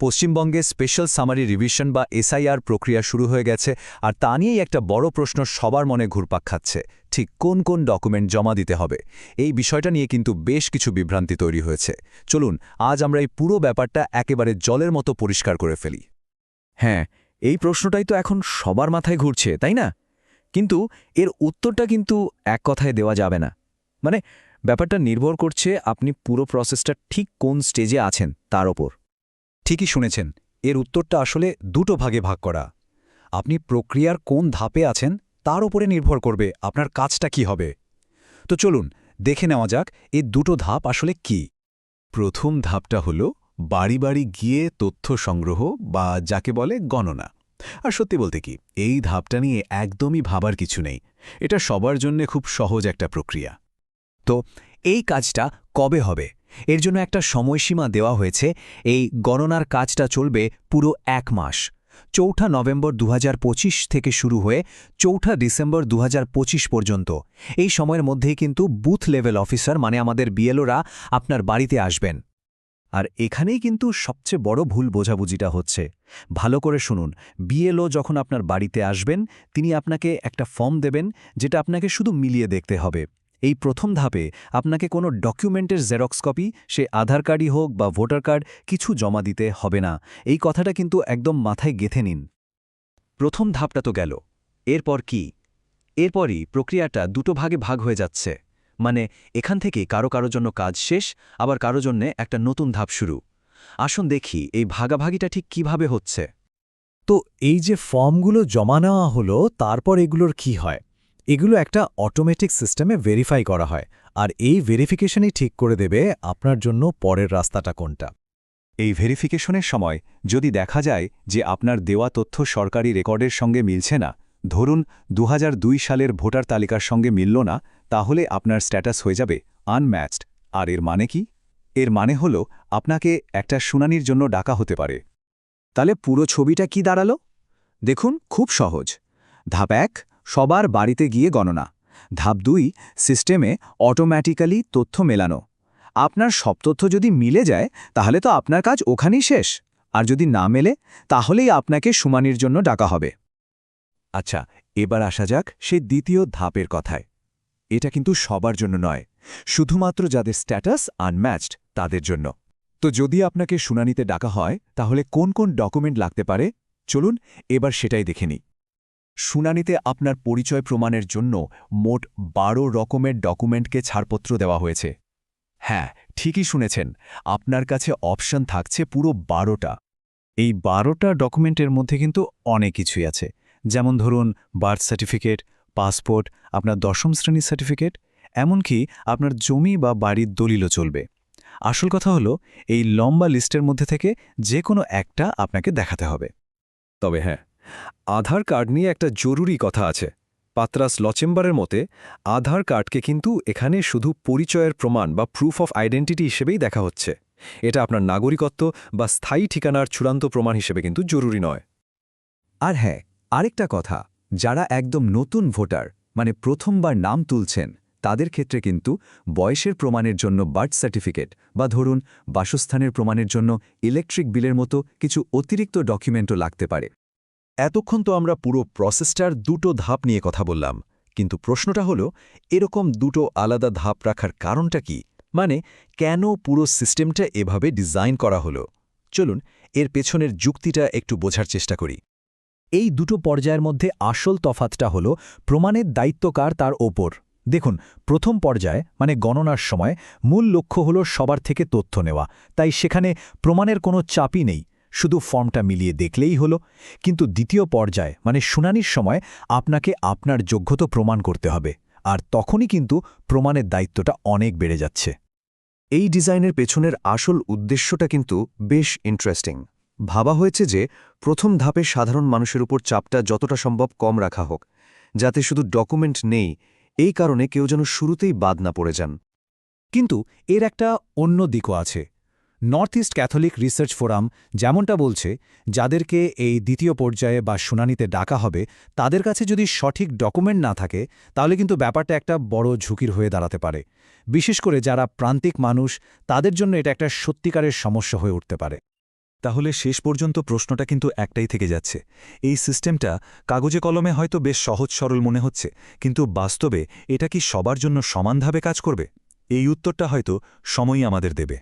পশ্চিমবঙ্গে special summary revision বা SIR প্রক্রিয়া শুরু হয়ে গেছে, আর তা নিয়েই একটা বড় প্রশ্ন সবার মনে ঘুরপাক খাচ্ছে। ঠিক কোন কোন ডকুমেন্ট জমা দিতে হবে? এই বিষয়টা নিয়ে কিন্তু বেশ কিছু বিভ্রান্তি তৈরি হয়েছে। চলুন, আজ আমরা এই পুরো ব্যাপারটা একেবারে জলের মতো পরিষ্কার করে ফেলি। হ্যাঁ এই প্রশ্নটাই তো এখন সবার মাথায় ঘুরছে, তাই না? কিন্তু এর উত্তরটা কিন্তু এক কথায় দেওয়া যাবে না। মানে ব্যাপারটা নির্ভর করছে আপনি পুরো প্রসেসটা ঠিক কোন স্টেজে আছেন, তার ওপর। ঠিকই শুনেছেন, এর উত্তরটা আসলে দুটো ভাগে ভাগ করা। আপনি প্রক্রিয়ার কোন ধাপে আছেন তার উপরে নির্ভর করবে আপনার কাজটা কি হবে। তো চলুন, দেখে নেওয়া যাক এই দুটো ধাপ আসলে কি। প্রথম ধাপটা হল বাড়ি বাড়ি গিয়ে তথ্য সংগ্রহ বা যাকে বলে গণনা। আর সত্যি বলতে কি, এই ধাপটা নিয়ে একদমই ভাবার কিছু নেই। এটা সবার জন্য খুব সহজ একটা প্রক্রিয়া। তো এই কাজটা কবে হবে? এর জন্য একটা সময়সীমা দেওয়া হয়েছে। এই গণনার কাজটা চলবে পুরো এক মাস। চৌঠা নভেম্বর দুহাজার পঁচিশ থেকে শুরু হয়ে চৌঠা ডিসেম্বর দুহাজার পঁচিশ পর্যন্ত। এই সময়ের মধ্যেই কিন্তু বুথ লেভেল অফিসার মানে আমাদের বিএলওরা আপনার বাড়িতে আসবেন। আর এখানেই কিন্তু সবচেয়ে বড় ভুল বোঝাবুঝিটা হচ্ছে। ভালো করে শুনুন, বিএলও যখন আপনার বাড়িতে আসবেন, তিনি আপনাকে একটা ফর্ম দেবেন, যেটা আপনাকে শুধু মিলিয়ে দেখতে হবে। এই প্রথম ধাপে আপনাকে কোনো ডকুমেন্টের জেরক্স কপি, সে আধার কার্ডই হোক বা ভোটার কার্ড, কিছু জমা দিতে হবে না। এই কথাটা কিন্তু একদম মাথায় গেথে নিন। প্রথম ধাপটা তো গেল। এরপর কি? এরপরই প্রক্রিয়াটা দুটো ভাগে ভাগ হয়ে যাচ্ছে। মানে এখান থেকে কারও কারও জন্য কাজ শেষ, আবার কারও জন্যে একটা নতুন ধাপ শুরু। আসুন দেখি এই ভাগাভাগিটা ঠিক কীভাবে হচ্ছে। তো এই যে ফর্মগুলো জমা নেওয়া হলো, তারপর এগুলোর কি হয়? এগুলো একটা অটোমেটিক সিস্টেমে ভেরিফাই করা হয়। আর এই ভেরিফিকেশনই ঠিক করে দেবে আপনার জন্য পরের রাস্তাটা কোনটা। এই ভেরিফিকেশনের সময় যদি দেখা যায় যে আপনার দেওয়া তথ্য সরকারি রেকর্ডের সঙ্গে মিলছে না, ধরুন দু হাজার দুই সালের ভোটার তালিকার সঙ্গে মিলল না, তাহলে আপনার স্ট্যাটাস হয়ে যাবে আনম্যাচড আর এর মানে কি? এর মানে হল আপনাকে একটা শুনানির জন্য ডাকা হতে পারে। তাহলে পুরো ছবিটা কি দাঁড়াল? দেখুন, খুব সহজ। ধাপ এক সবার বাড়িতে গিয়ে গণনা। ধাপ দুই, সিস্টেমে অটোম্যাটিক্যালি তথ্য মেলানো। আপনার সব তথ্য যদি মিলে যায়, তাহলে তো আপনার কাজ ওখানেই শেষ। আর যদি না মেলে, তাহলেই আপনাকে শুমানির জন্য ডাকা হবে। আচ্ছা এবার আসা যাক সেই দ্বিতীয় ধাপের কথায়। এটা কিন্তু সবার জন্য নয়, শুধুমাত্র যাদের স্ট্যাটাস আনম্যাচড তাদের জন্য। তো যদি আপনাকে শুনানিতে ডাকা হয়, তাহলে কোন কোন ডকুমেন্ট লাগতে পারে? চলুন, এবার সেটাই দেখে নিই। শুনানিতে আপনার পরিচয় প্রমাণের জন্য মোট বারো রকমের ডকুমেন্টকে ছাড়পত্র দেওয়া হয়েছে। হ্যাঁ ঠিকই শুনেছেন, আপনার কাছে অপশন থাকছে পুরো বারোটা। এই বারোটা ডকুমেন্টের মধ্যে কিন্তু অনেক কিছুই আছে। যেমন ধরুন, বার্থ সার্টিফিকেট, পাসপোর্ট, আপনার দশম শ্রেণির সার্টিফিকেট, এমনকি আপনার জমি বা বাড়ির দলিলও চলবে। আসল কথা হলো, এই লম্বা লিস্টের মধ্যে থেকে যে কোনো একটা আপনাকে দেখাতে হবে। তবে হ্যাঁ আধার কার্ড নিয়ে একটা জরুরি কথা আছে। পাত্রাস লচেম্বারের মতে, আধার কার্ডকে কিন্তু এখানে শুধু পরিচয়ের প্রমাণ বা প্রুফ অফ আইডেন্টিটি হিসেবেই দেখা হচ্ছে। এটা আপনার নাগরিকত্ব বা স্থায়ী ঠিকানার চূড়ান্ত প্রমাণ হিসেবে কিন্তু জরুরি নয়। আর হ্যাঁ আরেকটা কথা, যারা একদম নতুন ভোটার মানে প্রথমবার নাম তুলছেন, তাদের ক্ষেত্রে কিন্তু বয়সের প্রমাণের জন্য বার্থ সার্টিফিকেট বা ধরুন বাসস্থানের প্রমাণের জন্য ইলেকট্রিক বিলের মতো কিছু অতিরিক্ত ডকুমেন্টও লাগতে পারে। এতক্ষণ তো আমরা পুরো প্রসেসটার দুটো ধাপ নিয়ে কথা বললাম, কিন্তু প্রশ্নটা হলো, এরকম দুটো আলাদা ধাপ রাখার কারণটা কি? মানে কেন পুরো সিস্টেমটা এভাবে ডিজাইন করা হলো? চলুন, এর পেছনের যুক্তিটা একটু বোঝার চেষ্টা করি। এই দুটো পর্যায়ের মধ্যে আসল তফাতটা হল, প্রমাণের দায়িত্বকার তার ওপর। দেখুন, প্রথম পর্যায়ে মানে গণনার সময়, মূল লক্ষ্য হল সবার থেকে তথ্য নেওয়া, তাই সেখানে প্রমাণের কোনো চাপই নেই। শুধু ফর্মটা মিলিয়ে দেখলেই হলো, কিন্তু দ্বিতীয় পর্যায়ে মানে শুনানির সময়, আপনাকে আপনার যোগ্যতা প্রমাণ করতে হবে, আর তখনই কিন্তু প্রমাণের দায়িত্বটা অনেক বেড়ে যাচ্ছে। এই ডিজাইনের পেছনের আসল উদ্দেশ্যটা কিন্তু বেশ ইন্টারেস্টিং ভাবা হয়েছে যে, প্রথম ধাপে সাধারণ মানুষের উপর চাপটা যতটা সম্ভব কম রাখা হোক, যাতে শুধু ডকুমেন্ট নেই, এই কারণে কেউ যেন শুরুতেই বাদ না পড়ে যান। কিন্তু এর একটা অন্য দিকও আছে। North east catholic research forum যেমনটা বলছে, যাদেরকে এই দ্বিতীয় পর্যায়ে বা শুনানিতে ডাকা হবে, তাদের কাছে যদি সঠিক ডকুমেন্ট না থাকে, তাহলে কিন্তু ব্যাপারটা একটা বড় ঝুঁকির হয়ে দাঁড়াতে পারে। বিশেষ করে যারা প্রান্তিক মানুষ, তাদের জন্য এটা একটা সত্যিকারের সমস্যা হয়ে উঠতে পারে। তাহলে শেষ পর্যন্ত প্রশ্নটা কিন্তু একটাই থেকে যাচ্ছে। এই সিস্টেমটা কাগজে কলমে হয়তো বেশ সহজ সরল মনে হচ্ছে, কিন্তু বাস্তবে এটা কি সবার জন্য সমানভাবে কাজ করবে? এই উত্তরটা হয়তো সময়ই আমাদের দেবে।